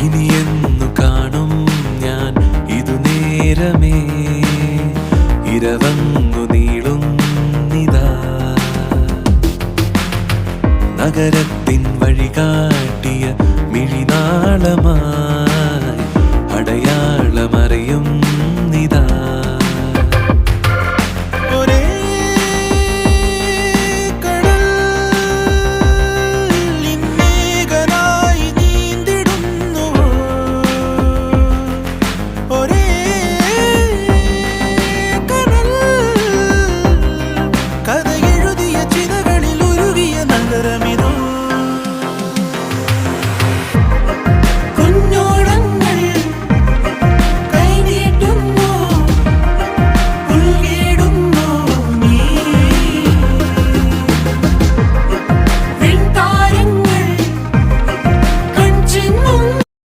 ഇനി എന്നു കാണും ഞാൻ. ഇതു നേരമേ. ഇരവന്നു നീളുന്നിതാ നഗരത്തിൻ വഴി കാട്ടിയ മിഴിനാളമാ.